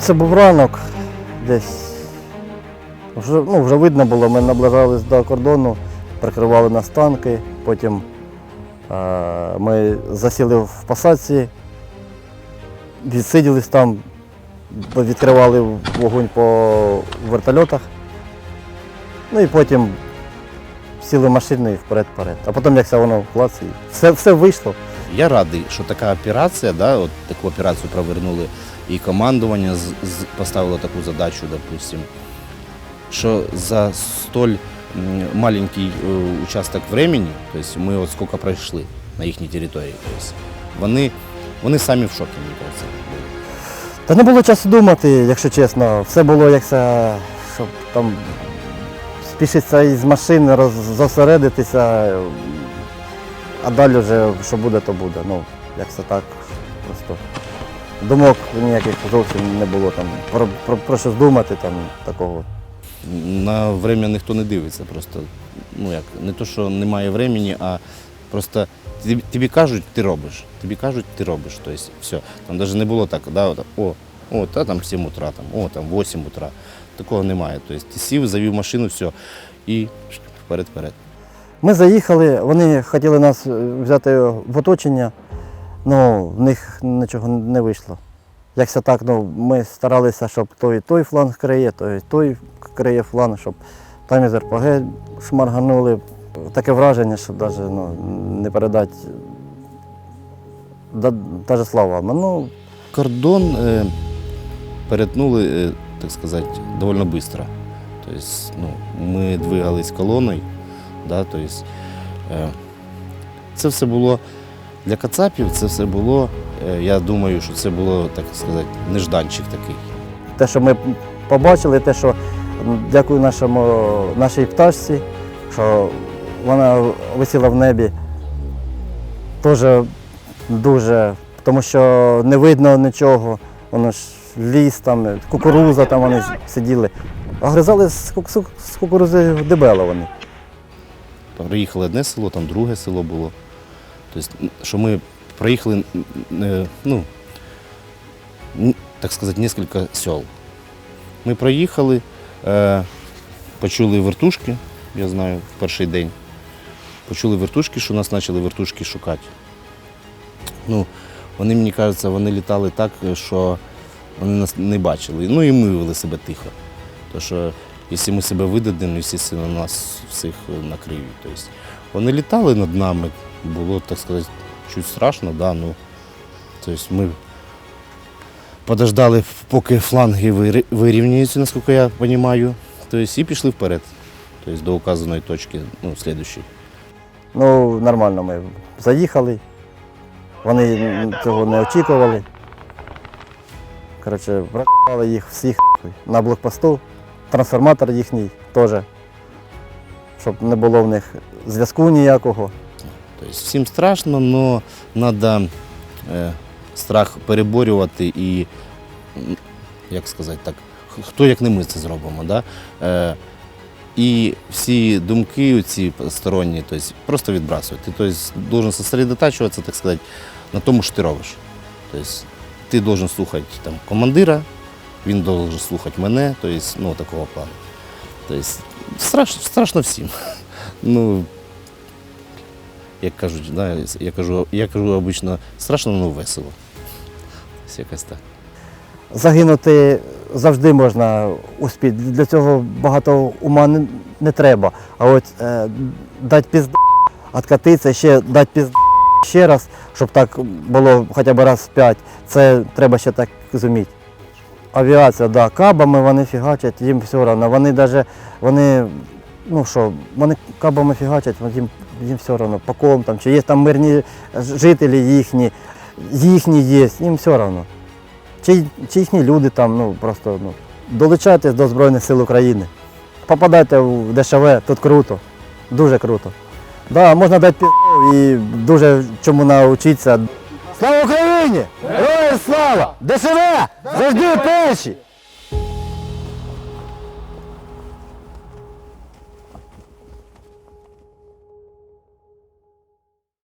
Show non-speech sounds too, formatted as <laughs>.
Це був ранок десь. Вже, ну, вже видно було, ми наближались до кордону, прикривали нас танки, потім е, ми засіли в посадці, відсиділись там, відкривали вогонь по вертольотах. Ну і потім сіли в машину і вперед-вперед. А потім як все воно клац, і все, все вийшло. Я радий, що така операція, да, от таку операцію провернули, і командування з, з- поставило таку задачу, допустим, що за столь маленький е, участок времени, тобто ми от скільки пройшли на їхній території, тобто, вони, вони самі в шокі, мені кажеться. Та не було часу думати, якщо чесно. Все було як щоб там спішитися із машини, роз, зосередитися, а далі вже що буде, то буде. Ну, як це так, просто. Думок ніяких зовсім не було там. Про, про, про щось думати там такого. На время ніхто не дивиться, просто ну як не то, що немає времени, а просто тобі, кажуть, ти робиш. Тобі кажуть, ти робиш. Тобто, все. Там навіть не було так, да, о, о, та там 7 утра, там, о, там 8 утра. Такого немає. Тобто ти сів, завів машину, все, і вперед-вперед. Ми заїхали, вони хотіли нас е, взяти в оточення, але в них нічого не вийшло. Якся так, ну, ми старалися, щоб той той фланг криє, той той криє фланг, щоб там із РПГ шмарганули. Таке враження, що навіть ну, не передати да, даже словами. Ну, Кордон е, перетнули, е, так сказати, доволі швидко. Тобто, ну, ми двигались колоною, да, тобто, це все було для кацапів, це все було, е, я думаю, що це було, так сказати, нежданчик такий. те, що ми побачили, те, що дякую нашому, нашій пташці, що вона висіла в небі, теж дуже, тому що не видно нічого, воно ж ліс, там, кукуруза, там вони сиділи. А гризали з, ку- з- з кукурузи дебела вони. Приїхали одне село, там друге село було. Тобто, що ми проїхали, е, ну, так сказати, кілька сел. Ми проїхали, е, почули вертушки, я знаю, в перший день. Почули вертушки, що нас почали вертушки шукати. Ну, вони, мені кажеться, вони літали так, що вони нас не бачили. Ну і ми вели себе тихо. Тому що якщо ми себе видадимо, звісно, нас всіх накриють. Тобто, вони літали над нами, було, так сказати, чуть страшно, да, ну, тобто ми подождали, поки фланги вирі- вирівняються, наскільки я розумію, тобто, і пішли вперед, тобто, до указаної точки, ну, слідущої. Ну, нормально ми заїхали. Вони цього не очікували. Коротше, брали їх всіх на блокпосту. Трансформатор їхній теж, щоб не було в них зв'язку ніякого. Тобто, всім страшно, але треба страх переборювати і, як сказати так, хто як не ми це зробимо. Да? Е, і всі думки ці сторонні, тобто, просто відбрасувати. Ти тобто, должен сосредотачуватися, так сказати, на тому, що ти робиш. Тобто, ти должен слухати там, командира, він должен слухати мене, тобто, ну, такого плану. Тобто, страшно, страшно всім. <laughs> Ну, як кажуть, да, я кажу, я кажу обично страшно, але весело. Ось якось так. Загинути завжди можна успіти. Для цього багато ума не, не треба. А от е, дати пізд, откатитися, ще дати пізд ще раз, щоб так було хоча б раз п'ять, це треба ще так зуміти. Авіація, да, кабами вони фігачать, їм все одно. Вони навіть, вони, ну що, вони кабами фігачать, їм, їм все одно, по ком там, чи є там мирні жителі їхні, їхні є, їм все одно. Чи, чи їхні люди там, ну просто ну, долучайтесь до Збройних сил України. Попадайте в ДШВ, тут круто, дуже круто. Да, можна дати пі***у і дуже чому навчитися. Слава Україні! Слава! ДШВ! Завжди перші!